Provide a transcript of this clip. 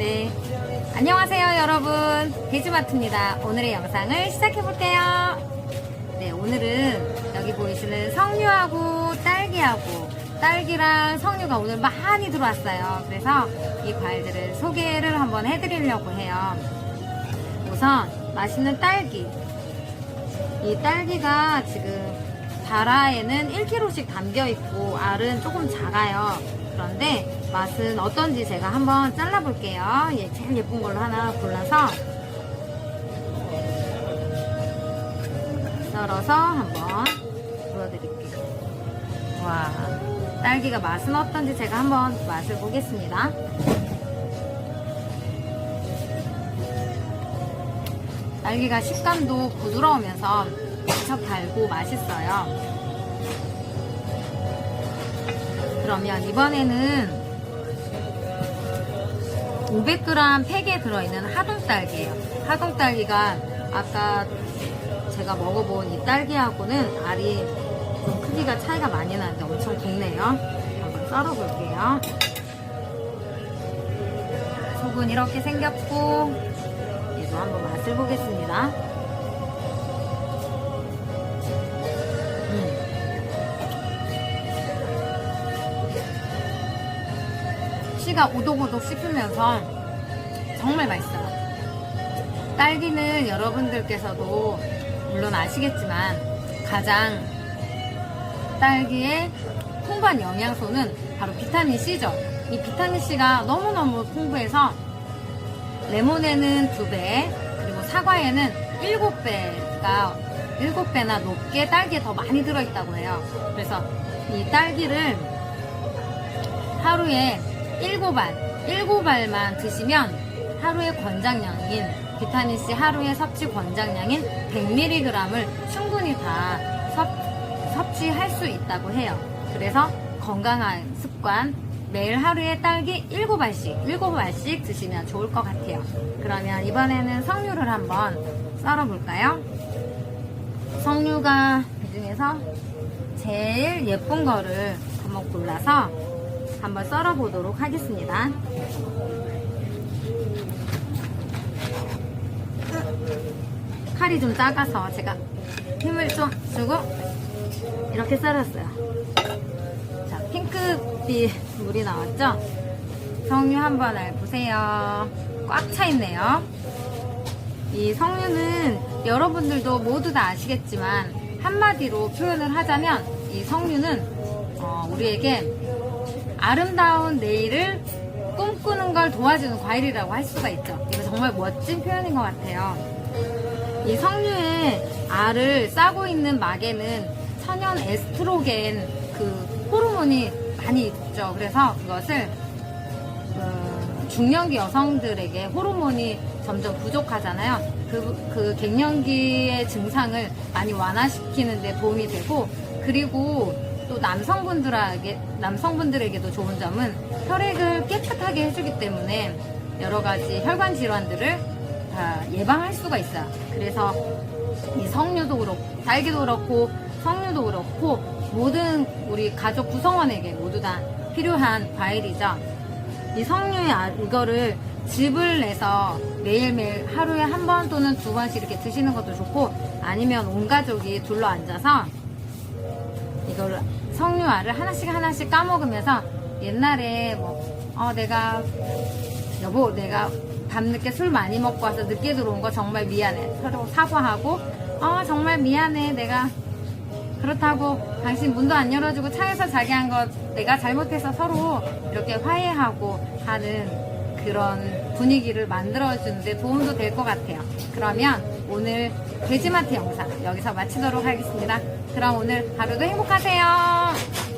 네. 안녕하세요, 여러분. 돼지마트입니다. 오늘의 영상을 시작해볼게요. 네, 오늘은 여기 보이시는 석류하고 딸기하고 딸기랑 석류가 오늘 많이 들어왔어요. 그래서 이 과일들을 소개를 한번 해드리려고 해요. 우선 맛있는 딸기. 이 딸기가 지금 다라에는 1kg씩 담겨 있고 알은 조금 작아요. 그런데 맛은 어떤지 제가 한번 잘라볼게요. 예, 제일 예쁜 걸로 하나 골라서 썰어서 한번 보여드릴게요. 와, 딸기가 맛은 어떤지 제가 한번 맛을 보겠습니다. 딸기가 식감도 부드러우면서 무척 달고 맛있어요. 그러면 이번에는 500g 팩에 들어있는 하동딸기예요. 하동딸기가 아까 제가 먹어본 이 딸기하고는 알이 좀 크기가 차이가 많이 나는데 엄청 굵네요. 한번 썰어볼게요. 속은 이렇게 생겼고 얘도 한번 맛을 보겠습니다. 씨가 오독오독 씹히면서 정말 맛있어요. 딸기는 여러분들께서도 물론 아시겠지만 가장 딸기의 풍부한 영양소는 바로 비타민 C죠. 이 비타민 C가 너무너무 풍부해서 레몬에는 2배, 그리고 사과에는 7배가 7배나 높게 딸기에 더 많이 들어있다고 해요. 그래서 이 딸기를 하루에 7알, 7알만 드시면 하루의 권장량인 비타민C 하루의 섭취 권장량인 100mg을 충분히 다 섭, 섭취할 수 있다고 해요. 그래서 건강한 습관 매일 하루에 딸기 7알씩, 7알씩 드시면 좋을 것 같아요. 그러면 이번에는 석류를 한번 썰어볼까요? 석류가 이 중에서 제일 예쁜 거를 한번 골라서 한번 썰어 보도록 하겠습니다. 칼이 좀 작아서 제가 힘을 좀 주고 이렇게 썰었어요. 자, 핑크빛 물이 나왔죠? 석류 한번 보세요. 꽉 차 있네요. 이 석류는 여러분들도 모두 다 아시겠지만 한마디로 표현을 하자면 이 석류는 어, 우리에게 아름다운 내일을 꿈꾸는 걸 도와주는 과일이라고 할 수가 있죠. 이거 정말 멋진 표현인 것 같아요. 이 석류의 알을 싸고 있는 막에는 천연 에스트로겐 그 호르몬이 많이 있죠. 그래서 그것을 그 중년기 여성들에게 호르몬이 점점 부족하잖아요. 그, 그 갱년기의 증상을 많이 완화시키는 데 도움이 되고, 그리고 또 남성분들에게, 남성분들에게도 좋은 점은 혈액을 깨끗하게 해주기 때문에 여러 가지 혈관 질환들을 다 예방할 수가 있어요. 그래서 이 석류도 그렇고, 딸기도 그렇고, 석류도 그렇고, 모든 우리 가족 구성원에게 모두 다 필요한 과일이죠. 이 석류의 알, 이거를 즙을 내서 매일매일 하루에 한 번 또는 두 번씩 이렇게 드시는 것도 좋고 아니면 온 가족이 둘러 앉아서 이걸 석류알을 하나씩 하나씩 까먹으면서 옛날에 뭐 어, 내가 여보 내가 밤늦게 술 많이 먹고 와서 늦게 들어온 거 정말 미안해 서로 사과하고 어 정말 미안해 내가 그렇다고 당신 문도 안 열어주고 차에서 자게 한거 내가 잘못해서 서로 이렇게 화해하고 하는 그런 분위기를 만들어주는데 도움도 될 것 같아요. 그러면 오늘 돼지마트 영상 여기서 마치도록 하겠습니다. 그럼 오늘 하루도 행복하세요.